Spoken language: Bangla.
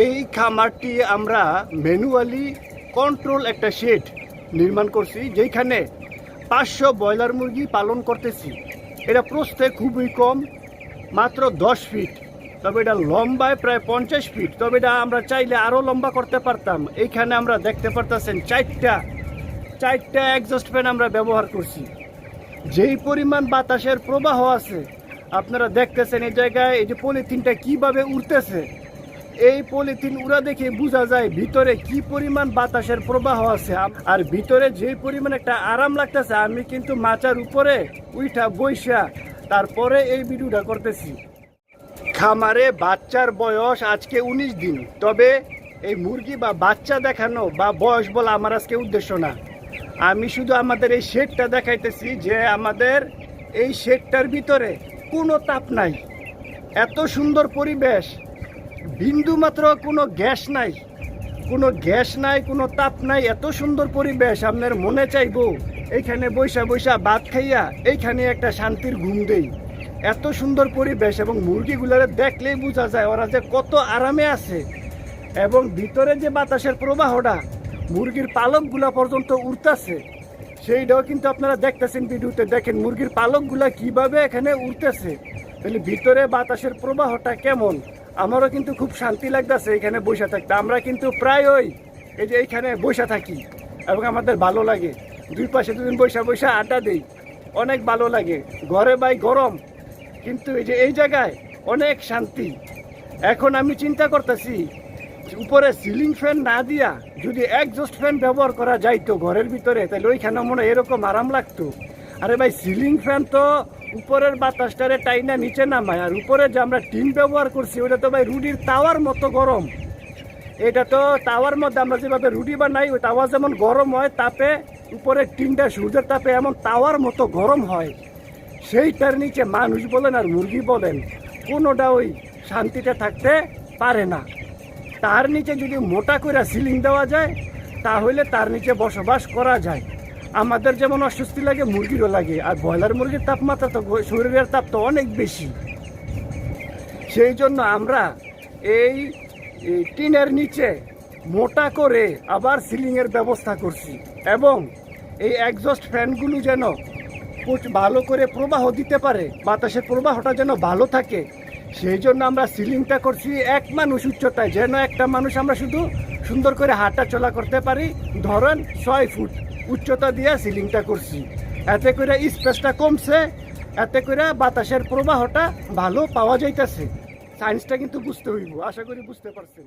এই খামারটি আমরা ম্যানুয়ালি কন্ট্রোল একটা শেড নির্মাণ করছি যেখানে পাঁচশো ব্রয়লার মুরগি পালন করতেছি। এটা প্রস্থে খুবই কম, মাত্র দশ ফিট তবে এটা লম্বায় প্রায় পঞ্চাশ ফিট তবে এটা আমরা চাইলে আরও লম্বা করতে পারতাম। এইখানে আমরা দেখতে পারতেছেন চারটা চারটা এক্সস্ট ফ্যান আমরা ব্যবহার করছি। যেই পরিমাণ বাতাসের প্রবাহ আছে, আপনারা দেখতেছেন এই জায়গায় এই যে পলিথিনটা কীভাবে উড়তেছে এই পলিথিন উড়া দেখে বোঝা যায় ভিতরে কি পরিমাণ বাতাসের প্রবাহ আছে। আর ভিতরে যে পরিমাণ একটা আরাম লাগতেছে, আমি কিন্তু মাচার উপরে উইঠা বইসা তারপরে এই ভিডিওটা করতেছি। খামারে বাচ্চার বয়স আজকে উনিশ দিন, তবে এই মুরগি বা বাচ্চা দেখানো বা বয়স বলা আমার আজকে উদ্দেশ্য না। আমি শুধু আমাদের এই শেডটা দেখাইতেছি যে আমাদের এই শেডটার ভিতরে কোনো তাপ নাই। এত সুন্দর পরিবেশ বিন্দু মাত্র কোনো গ্যাস নাই। কোনো গ্যাস নাই, কোনো তাপ নাই। এত সুন্দর পরিবেশ আপনার মনে চাইব। এইখানে বৈশা বৈশা ভাত খাইয়া এইখানে একটা শান্তির ঘুম দেই। এত সুন্দর পরিবেশ এবং মুরগিগুলোরে দেখলেই বোঝা যায় ওরা যে কত আরামে আছে। এবং ভিতরে যে বাতাসের প্রবাহটা, মুরগির পালকগুলা পর্যন্ত উঠতেছে সেইটাও কিন্তু আপনারা দেখতেছেন ভিডিওতে। দেখেন মুরগির পালকগুলা কীভাবে এখানে উঠতেছে তাহলে ভিতরে বাতাসের প্রবাহটা কেমন? আমারও কিন্তু খুব শান্তি লাগতেছে এখানে বসে থাকতে। আমরা কিন্তু প্রায় ওই, এই যে এইখানে বসে থাকি এবং আমাদের ভালো লাগে। দুই পাশে দুদিন বৈশা বৈশা আড্ডা দেই, অনেক ভালো লাগে। ঘরে বাই গরম, কিন্তু এই যে এই জায়গায় অনেক শান্তি। এখন আমি চিন্তা করতেছি উপরে সিলিং ফ্যান না দিয়া যদি একজস্ট ফ্যান ব্যবহার করা যাইতো ঘরের ভিতরে, তাহলে ওইখানে মনে এরকম আরাম লাগতো। আরে ভাই, সিলিং ফ্যান তো উপরের বাতাসটারে টাইনা নিচে নামায়, আর উপরে যে আমরা টিন ব্যবহার করছি, ওটা তো ভাই রুটির তাওয়ার মতো গরম। এটা তো তাওয়ার মধ্যে আমরা যেভাবে রুটি বানাই, ওই তাওয়া যেমন গরম হয়, তাপে উপরে টিনটা, সূর্যের তাপে এমন তাওয়ার মতো গরম হয়। সেইটার নিচে মানুষ বলেন আর মুরগি বলেন, কোনোটা ওই শান্তিতে থাকতে পারে না। তার নিচে যদি মোটা করে সিলিং দেওয়া যায়, তাহলে তার নিচে বসবাস করা যায়। আমাদের যেমন অস্বস্তি লাগে, মুরগিরও লাগে। আর ব্রয়লার মুরগির তাপমাত্রা তো শরীরের তাপ তো অনেক বেশি। সেই জন্য আমরা এই টিনের নিচে মোটা করে আবার সিলিংয়ের ব্যবস্থা করছি এবং এই একজস্ট ফ্যানগুলো যেন ভালো করে প্রবাহ দিতে পারে, বাতাসের প্রবাহটা যেন ভালো থাকে। সেই জন্য আমরা সিলিংটা করছি এক মানুষ উচ্চতায়, যেন একটা মানুষ আমরা শুধু সুন্দর করে হাঁটা চলা করতে পারি। ধরেন ছয় ফুট। উচ্চতা দিয়ে সিলিংটা করছি। এতে করে স্পেসটা কমছে, এতে করে বাতাসের প্রবাহটা ভালো পাওয়া যাইতেছে। সায়েন্সটা কিন্তু বুঝতে হইব, আশা করি বুঝতে পারছেন।